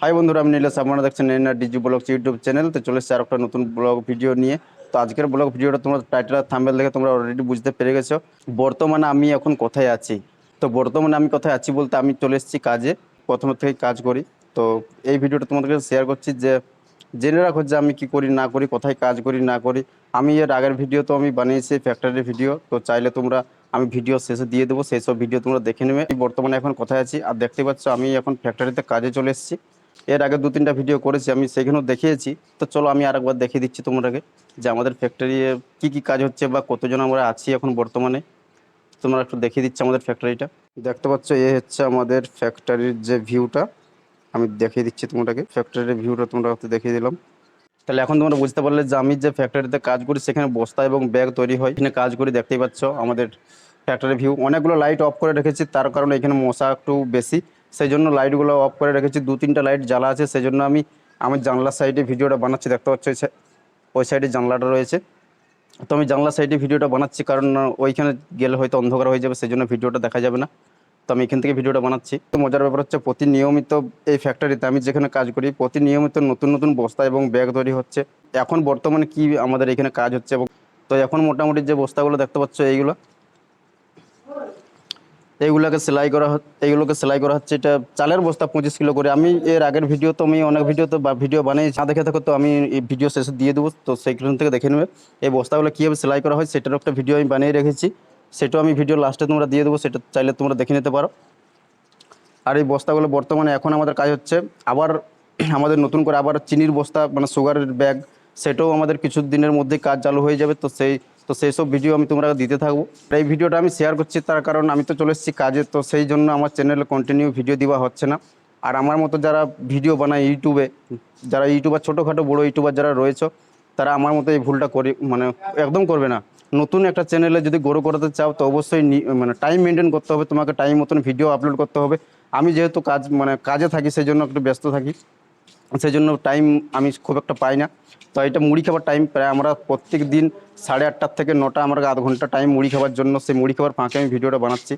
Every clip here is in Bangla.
হাই বন্ধুরা, আমি নীলেশ, আপনারা দেখছেন NR Digi blog YouTube channel তো চলে আর একটা নতুন ব্লগ ভিডিও নিয়ে। তো আজকের ব্লগ ভিডিওটা তোমরা টাইটেল থাম্বেল দেখে তোমরা অলরেডি বুঝতে পেরে গেছো। বর্তমানে আমি এখন কোথায় আছি? তো বর্তমানে আমি কোথায় আছি বলতে আমি চলে এসেছি কাজে। প্রথম থেকে কাজ করি। তো এই ভিডিওটা তোমাদেরকে শেয়ার করছি যে, জেনে রাখো যে আমি কি করি, না করি, কোথায় কাজ করি, না করি। আমি এর আগের ভিডিও তো আমি বানিয়েছি ফ্যাক্টরির ভিডিও তো চাইলে তোমরা আমি ভিডিও শেষে দিয়ে দেবো, সেই সব ভিডিও তোমরা দেখে নেবে। বর্তমানে এখন কোথায় আছি? আর দেখতে পাচ্ছ আমি এখন ফ্যাক্টরিতে কাজে চলে এসেছি। এর আগে দু তিনটা ভিডিও করেছি, আমি সেখানেও দেখিয়েছি। তো চলো আমি আরেকবার দেখিয়ে দিচ্ছি তোমাদেরকে যে আমাদের ফ্যাক্টরি কি কি কাজ হচ্ছে বা কতজন আমরা আছি এখন বর্তমানে। তোমরা একটু দেখিয়ে দিচ্ছি আমাদের ফ্যাক্টরিটা দেখতে পাচ্ছ, এ হচ্ছে আমাদের ফ্যাক্টরির যে ভিউটা আমি দেখিয়ে দিচ্ছি তোমাদেরকে। ফ্যাক্টরির ভিউটা তোমরা একটু দেখিয়ে দিলাম। তাহলে এখন তোমরা বুঝতে পারলে যে আমি যে ফ্যাক্টরিতে কাজ করি, সেখানে বস্তা এবং ব্যাগ তৈরি হয়। এখানে কাজ করি, দেখতেই পাচ্ছ আমাদের ফ্যাক্টরির ভিউ অনেকগুলো লাইট অফ করে রেখেছি, তার কারণে এখানে মশা একটু বেশি। সেই জন্য লাইটগুলো অফ করে রেখেছি। দু তিনটা লাইট জ্বালা আছে সেই জন্য আমি আমার জানলার সাইডে ভিডিওটা বানাচ্ছি। দেখতে পাচ্ছ ওই সাইডে জানলাটা রয়েছে। তো আমি জানলার সাইডে ভিডিওটা বানাচ্ছি, কারণ ওইখানে গেলে হয়তো অন্ধকার হয়ে যাবে সেই জন্য ভিডিওটা দেখা যাবে না। তো আমি এখান থেকে ভিডিওটা বানাচ্ছি। তো মজার ব্যাপার হচ্ছে প্রতি নিয়মিত এই ফ্যাক্টরিতে আমি যেখানে কাজ করি প্রতি নিয়মিত নতুন নতুন বস্তা এবং ব্যাগ তৈরি হচ্ছে। এখন বর্তমানে কি আমাদের এখানে কাজ হচ্ছে এবং তো এখন মোটামুটি যে বস্তাগুলো দেখতে পাচ্ছ, এইগুলো এইগুলোকে সেলাই করা এইগুলোকে সেলাই করা হচ্ছে। এটা চালের বস্তা পঁচিশ কিলো করে। আমি এর আগের ভিডিও তো আমি অনেক ভিডিও তো ভিডিও বানিয়েছি। না দেখে থাকো তো, আমি এই ভিডিও শেষে দিয়ে দেবো। তো সেইখান থেকে দেখে নেবে। এই বস্তাগুলো কীভাবে সেলাই করা হয় সেটার একটা ভিডিও আমি বানিয়ে রেখেছি। সেটাও আমি ভিডিও লাস্টে তোমরা দিয়ে দেবো। সেটা চাইলে তোমরা দেখে নিতে পারো। আর এই বস্তাগুলো বর্তমানে এখন আমাদের কাজ হচ্ছে আবার আমাদের নতুন করে আবার চিনির বস্তা মানে সুগারের ব্যাগ সেটাও আমাদের কিছু দিনের মধ্যেই কাজ চালু হয়ে যাবে। তো সেই তো সেই সব ভিডিও আমি তোমরা দিতে থাকব। এই ভিডিওটা আমি শেয়ার করছি, তার কারণ আমি তো চলে এসেছি কাজে, তো সেই জন্য আমার চ্যানেলে কন্টিনিউ ভিডিও দেওয়া হচ্ছে না। আর আমার মতো যারা ভিডিও বানায় ইউটিউবে, যারা ইউটিউবার, ছোটোখাটো, বড়ো ইউটিউবার যারা রয়েছে, তারা আমার মতো এই ভুলটা করে মানে একদম করবে না। নতুন একটা চ্যানেলে যদি গ্রো করাতে চাও, তো অবশ্যই মানে টাইম মেনটেন করতে হবে, তোমাকে টাইম মতন ভিডিও আপলোড করতে হবে। আমি যেহেতু কাজ মানে কাজে থাকি, সেই জন্য একটু ব্যস্ত থাকি। সেই জন্য টাইম আমি খুব একটা পাই না। তো এটা মুড়ি খাবার টাইম প্রায় আমরা প্রত্যেক দিন সাড়ে আটটার থেকে নটা, আমরা আধ ঘণ্টা টাইম মুড়ি খাবার জন্য সেই মুড়ি খাবার ফাঁকে আমি ভিডিওটা বানাচ্ছি।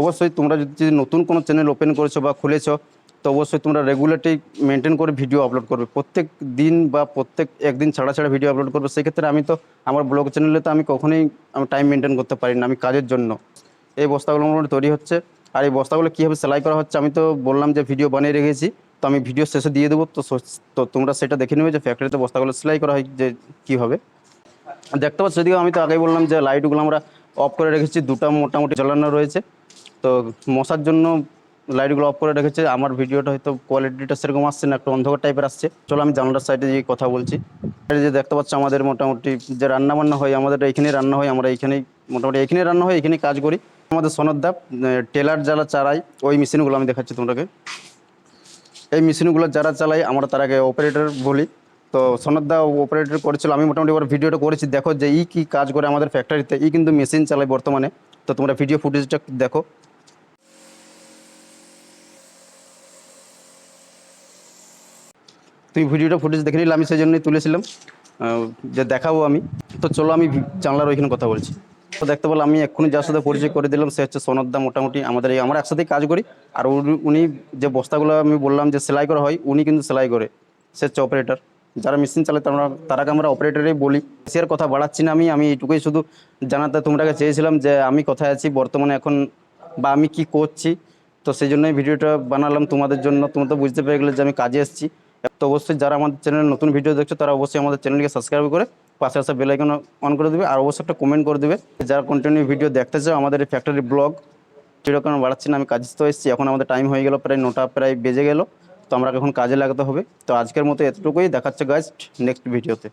অবশ্যই তোমরা যদি নতুন কোনো চ্যানেল ওপেন করেছ বা খুলেছো, তো অবশ্যই তোমরা রেগুলারলি মেনটেন করে ভিডিও আপলোড করবে। প্রত্যেক দিন বা প্রত্যেক একদিন ছাড়া ছাড়া ভিডিও আপলোড করবে। সেক্ষেত্রে আমি তো, আমার ব্লগ চ্যানেলে তো আমি কখনোই আমি টাইম মেনটেন করতে পারি না, আমি কাজের জন্য। এই বস্তাগুলো মোটামুটি তৈরি হচ্ছে। আর এই বস্তাগুলো কীভাবে সেলাই করা হচ্ছে আমি তো বললাম যে ভিডিও বানিয়ে রেখেছি। তো আমি ভিডিও শেষে দিয়ে দেবো। তো তো তোমরা সেটা দেখে নেবে যে ফ্যাক্টরিতে বস্তাগুলো সেলাই করা হয় যে কীভাবে। দেখতে পাচ্ছ, যদিও আমি তো আগেই বললাম যে লাইটগুলো আমরা অফ করে রেখেছি, দুটো মোটামুটি জ্বালানো রয়েছে। তো মশার জন্য লাইটগুলো অফ করে রেখেছে। আমার ভিডিওটা হয়তো কোয়ালিটিটা সেরকম আসছে না, একটু অন্ধকার টাইপের আসছে। চলো আমি জানলার সাইডে গিয়ে কথা বলছি। যে দেখতে পাচ্ছ, আমাদের মোটামুটি যে রান্না বান্না হয়, আমাদের এইখানেই রান্না হয়, আমরা এইখানেই মোটামুটি এইখানেই রান্না হয় এইখানেই কাজ করি। আমাদের সনদদা টেলার যারা চালাই ওই মেশিনগুলো আমি দেখাচ্ছি তোমাকে এই মেশিনগুলো যারা চালাই আমরা তারাকে অপারেটর বলি। তো সনদদা অপারেটর করেছিল, আমি মোটামুটি ওর ভিডিওটা করেছি। দেখো যে ই কী কাজ করে আমাদের ফ্যাক্টরিতে ই কিন্তু মেশিন চালায় বর্তমানে। তো তোমরা ভিডিও ফুটেজটা দেখো। তুমি ভিডিওটা ফুটেজ দেখে নিলে, আমি সেই জন্যই তুলেছিলাম। যে দেখাবো আমি। তো চলো আমি জানলার ওইখানে কথা বলছি। দেখতে পেলাম, আমি এক্ষুনি যার সাথে পরিচয় করে দিলাম, সে হচ্ছে সনদদা মোটামুটি আমাদের এই, আমরা একসাথেই কাজ করি। আর উনি- যে বস্তাগুলো আমি বললাম যে সেলাই করা হয়, উনি কিন্তু সেলাই করে। সে হচ্ছে অপারেটর যারা মেশিন চালায়, তারা, তারাকে আমরা অপারেটরেই বলি। সে কথা বাড়াচ্ছি না আমি আমি এইটুকুই শুধু জানাতে তোমরাকে চেয়েছিলাম যে আমি কোথায় আছি, বর্তমানে এখন বা আমি কি করছি। তো সেই জন্যই ভিডিওটা বানালাম তোমাদের জন্য। তোমরা তো বুঝতে পেরে গেলে যে আমি কাজে এসেছি। তো অবশ্যই যারা আমাদের চ্যানেলে নতুন ভিডিও দেখছ, তারা অবশ্যই আমাদের চ্যানেলকে সাবস্ক্রাইব করে পাশে আসা বেলাইকন অন করে দেবে, আর অবশ্যই একটা কমেন্ট করে দেবে। যারা কন্টিনিউ ভিডিও দেখতে চাও আমাদের এই ফ্যাক্টরি ব্লগ যেরকম বাড়াচ্ছি না, আমি কাজে তো এসেছি এখন আমাদের টাইম হয়ে গেল প্রায় নটা, প্রায় বেজে গেল, তো আমরা এখন কাজে লাগাতে হবে। তো আজকের মতো এতটুকুই, দেখাচ্ছে গাছ নেক্সট ভিডিওতে